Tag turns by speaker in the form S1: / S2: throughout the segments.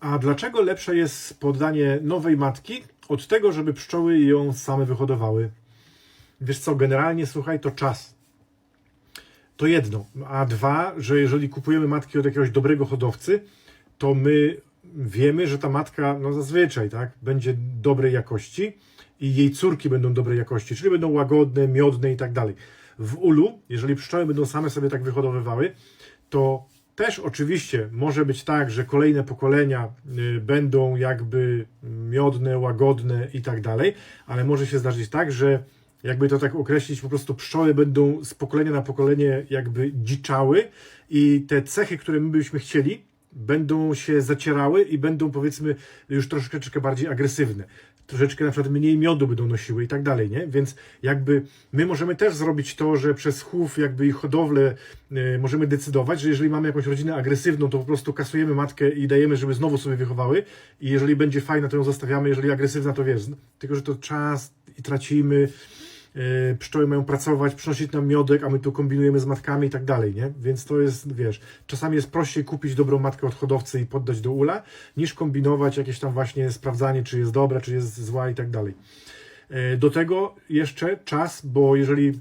S1: A dlaczego lepsze jest poddanie nowej matki od tego, żeby pszczoły ją same wyhodowały? Wiesz co, generalnie słuchaj, to czas. To jedno. A dwa, że jeżeli kupujemy matki od jakiegoś dobrego hodowcy, to my wiemy, że ta matka, no zazwyczaj, tak, będzie dobrej jakości i jej córki będą dobrej jakości, czyli będą łagodne, miodne i tak dalej. W ulu, jeżeli pszczoły będą same sobie tak wyhodowywały, to też oczywiście może być tak, że kolejne pokolenia y, będą jakby miodne, łagodne i tak dalej, ale może się zdarzyć tak, że jakby to tak określić, po prostu pszczoły będą z pokolenia na pokolenie jakby dziczały i te cechy, które my byśmy chcieli, będą się zacierały i będą powiedzmy już troszeczkę bardziej agresywne. Troszeczkę na przykład mniej miodu będą nosiły i tak dalej, nie? Więc jakby my możemy też zrobić to, że przez chów jakby i hodowlę y, możemy decydować, że jeżeli mamy jakąś rodzinę agresywną, to po prostu kasujemy matkę i dajemy, żeby znowu sobie wychowały i jeżeli będzie fajna, to ją zostawiamy, jeżeli agresywna, to wiesz, tylko że to czas i tracimy, pszczoły mają pracować, przynosić nam miodek, a my tu kombinujemy z matkami i tak dalej, nie? Więc to jest, wiesz, czasami jest prościej kupić dobrą matkę od hodowcy i poddać do ula, niż kombinować jakieś tam właśnie sprawdzanie, czy jest dobra, czy jest zła i tak dalej. Yy, Do tego jeszcze czas, bo jeżeli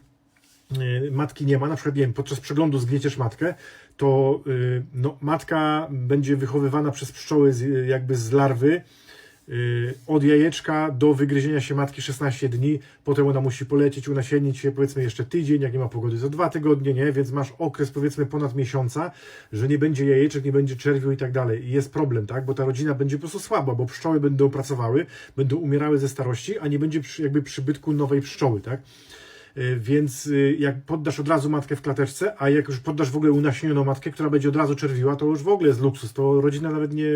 S1: yy, matki nie ma, na przykład, nie wiem, podczas przeglądu zgnieciesz matkę, to no, matka będzie wychowywana przez pszczoły jakby z larwy, od jajeczka do wygryzienia się matki 16 dni, potem ona musi polecieć, unasiennić się powiedzmy jeszcze tydzień, jak nie ma pogody, za dwa tygodnie, nie? Więc masz okres powiedzmy ponad miesiąca, że nie będzie jajeczek, nie będzie czerwiu i tak dalej. I jest problem, tak? Bo ta rodzina będzie po prostu słaba, bo pszczoły będą pracowały, będą umierały ze starości, a nie będzie jakby przybytku nowej pszczoły, tak? Y, Więc y, jak poddasz od razu matkę w klateczce, a jak już poddasz w ogóle unasienioną matkę, która będzie od razu czerwiła, to już w ogóle jest luksus. To rodzina nawet nie,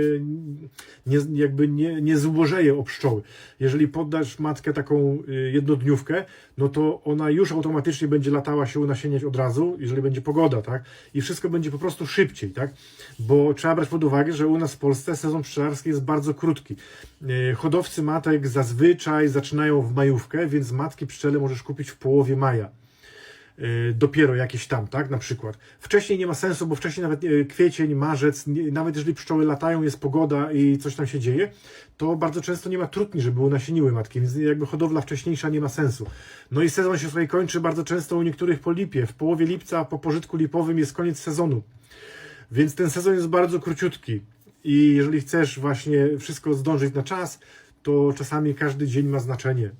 S1: nie jakby nie, nie zubożeje o pszczoły. Jeżeli poddasz matkę taką y, jednodniówkę, no to ona już automatycznie będzie latała się unasieniać od razu, jeżeli będzie pogoda, tak? I wszystko będzie po prostu szybciej, tak? Bo trzeba brać pod uwagę, że u nas w Polsce sezon pszczelarski jest bardzo krótki. Y, Hodowcy matek zazwyczaj zaczynają w majówkę, więc matki pszczele możesz kupić w połowie maja. Y, Dopiero jakieś tam, tak? Na przykład. Wcześniej nie ma sensu, bo wcześniej nawet y, kwiecień, marzec, nawet jeżeli pszczoły latają, jest pogoda i coś tam się dzieje, to bardzo często nie ma trutni, żeby unasieniły matki, więc jakby hodowla wcześniejsza nie ma sensu. No i sezon się tutaj kończy bardzo często u niektórych po lipie. W połowie lipca po pożytku lipowym jest koniec sezonu. Więc ten sezon jest bardzo króciutki. I jeżeli chcesz właśnie wszystko zdążyć na czas, to czasami każdy dzień ma znaczenie.